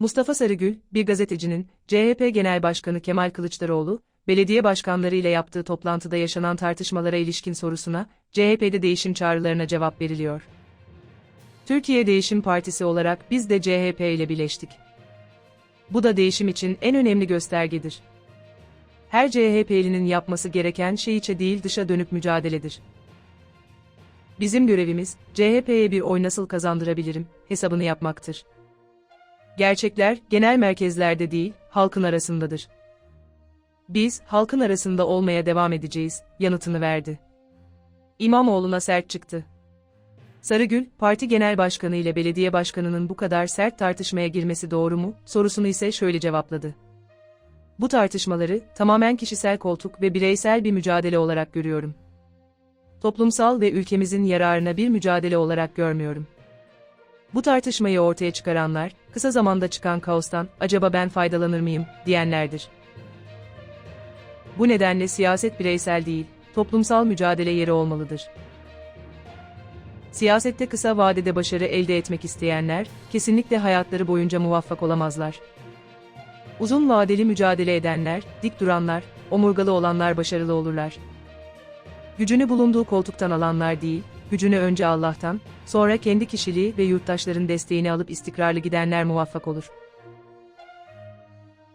Mustafa Sarıgül, bir gazetecinin, CHP Genel Başkanı Kemal Kılıçdaroğlu, belediye başkanları ile yaptığı toplantıda yaşanan tartışmalara ilişkin sorusuna, CHP'de değişim çağrılarına cevap veriliyor. Türkiye Değişim Partisi olarak biz de CHP ile birleştik. Bu da değişim için en önemli göstergedir. Her CHP'linin yapması gereken şey içe değil dışa dönük mücadeledir. Bizim görevimiz, CHP'ye bir oy nasıl kazandırabilirim, hesabını yapmaktır. Gerçekler, genel merkezlerde değil, halkın arasındadır. Biz, halkın arasında olmaya devam edeceğiz, yanıtını verdi. İmamoğlu'na sert çıktı. Sarıgül, parti genel başkanı ile belediye başkanının bu kadar sert tartışmaya girmesi doğru mu, sorusunu ise şöyle cevapladı. Bu tartışmaları, tamamen kişisel koltuk ve bireysel bir mücadele olarak görüyorum. Toplumsal ve ülkemizin yararına bir mücadele olarak görmüyorum. Bu tartışmayı ortaya çıkaranlar, kısa zamanda çıkan kaostan, acaba ben faydalanır mıyım, diyenlerdir. Bu nedenle siyaset bireysel değil, toplumsal mücadele yeri olmalıdır. Siyasette kısa vadede başarı elde etmek isteyenler, kesinlikle hayatları boyunca muvaffak olamazlar. Uzun vadeli mücadele edenler, dik duranlar, omurgalı olanlar başarılı olurlar. Gücünü bulunduğu koltuktan alanlar değil, gücünü önce Allah'tan, sonra kendi kişiliği ve yurttaşların desteğini alıp istikrarlı gidenler muvaffak olur.